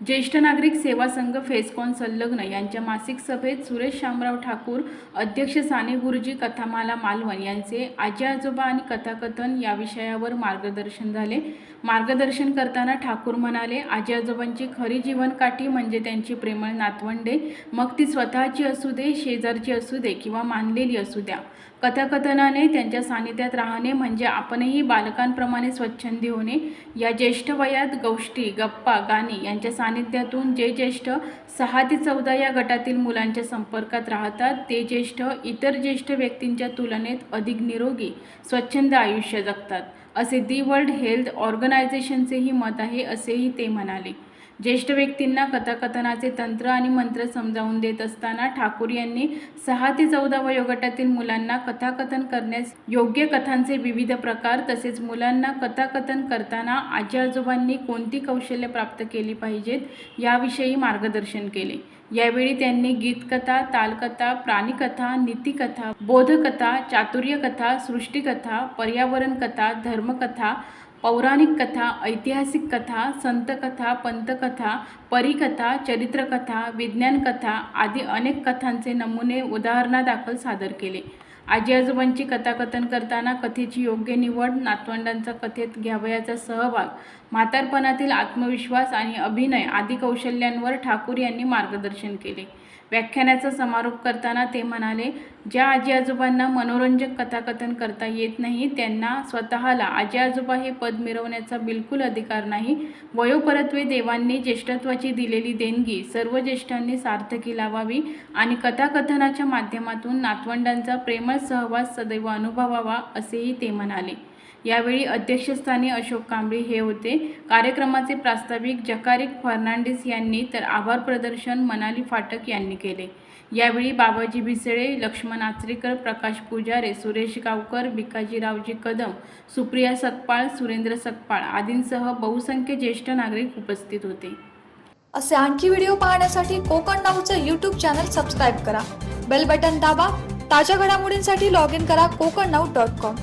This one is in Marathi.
ज्येष्ठ नागरिक सेवा संघ फेसकॉन संलग्न यांच्या मासिक सभेत सुरेश शामराव ठाकूर अध्यक्ष साने गुरुजी कथामाला मालवण यांचे आजी आजोबा आणि कथाकथन या विषयावर मार्गदर्शन झाले. मार्गदर्शन करताना ठाकूर म्हणाले आजी आजोबांची खरी जीवनकाठी म्हणजे त्यांची प्रेमळ नातवंडे. मग ती स्वतःची असू दे शेजारची असू दे किंवा मानलेली असू द्या. कथाकथनाने त्यांच्या सानिध्यात राहणे म्हणजे आपणही बालकांप्रमाणे स्वच्छंदी होणे. या ज्येष्ठ वयात गोष्टी गप्पा गाणी यांच्या सानिध्यातून जे ज्येष्ठ सहा ते चौदा या गटातील मुलांच्या संपर्कात राहतात ते ज्येष्ठ इतर ज्येष्ठ व्यक्तींच्या तुलनेत अधिक निरोगी स्वच्छंद आयुष्य जगतात. असे दी वर्ल्ड हेल्थ ऑर्गनायझेशनचेही मत आहे असेही ते म्हणाले. ज्येष्ठ व्यक्तींना कथाकथनाचे तंत्र आणि मंत्र समजावून देत असताना ठाकूर यांनी सहा ते चौदा वयोगटातील मुलांना कथाकथन करण्यास योग्य कथांचे विविध प्रकार तसेच मुलांना कथाकथन करताना आजी आजोबांनी कोणती कौशल्य प्राप्त केली पाहिजेत याविषयी मार्गदर्शन केले. यावेळी त्यांनी गीतकथा तालकथा प्राणीकथा नीतिकथा बोधकथा चातुर्यकथा सृष्टीकथा पर्यावरण कथा धर्मकथा पौराणिक कथा ऐतिहासिक कथा संतकथा पंतकथा परिकथा चरित्रकथा विज्ञानकथा आदी अनेक कथांचे नमुने उदाहरणादाखल सादर केले. आजी आजोबांची कथाकथन करताना कथेची योग्य निवड नातवंडांचा कथेत घ्यावयाचा सहभाग म्हातारपणातील आत्मविश्वास आणि अभिनय आदी कौशल्यांवर ठाकूर यांनी मार्गदर्शन केले. व्याख्यानाचा समारोप करताना ते म्हणाले ज्या आजी आजोबांना मनोरंजक कथाकथन करता येत नाही त्यांना स्वतःला आजी आजोबा हे पद मिरवण्याचा बिलकुल अधिकार नाही. वयोपरत्वे देवांनी ज्येष्ठत्वाची दिलेली देणगी सर्व ज्येष्ठांनी सार्थकी लावावी आणि कथाकथनाच्या माध्यमातून नातवंडांचा प्रेमळ सहवास सदैव अनुभवावा असेही ते म्हणाले. यावेळी अध्यक्षस्थानी अशोक कांबळे हे होते. कार्यक्रमाचे प्रास्ताविक जकारिक फर्नांडिस यांनी तर आभार प्रदर्शन मनाली फाटक यांनी केले. यावेळी बाबाजी भिसळे लक्ष्मण आचरेकर प्रकाश पुजारे सुरेश गावकर भिकाजीरावजी कदम सुप्रिया सकपाळ सुरेंद्र सकपाळ आदींसह बहुसंख्य ज्येष्ठ नागरिक उपस्थित होते. असे आणखी व्हिडिओ पाहण्यासाठी कोकण नाऊचं यूट्यूब चॅनल सबस्क्राईब करा. बेल बटन दाबा. ताज्या घडामोडींसाठी लॉग इन करा कोकण नाऊ डॉट कॉम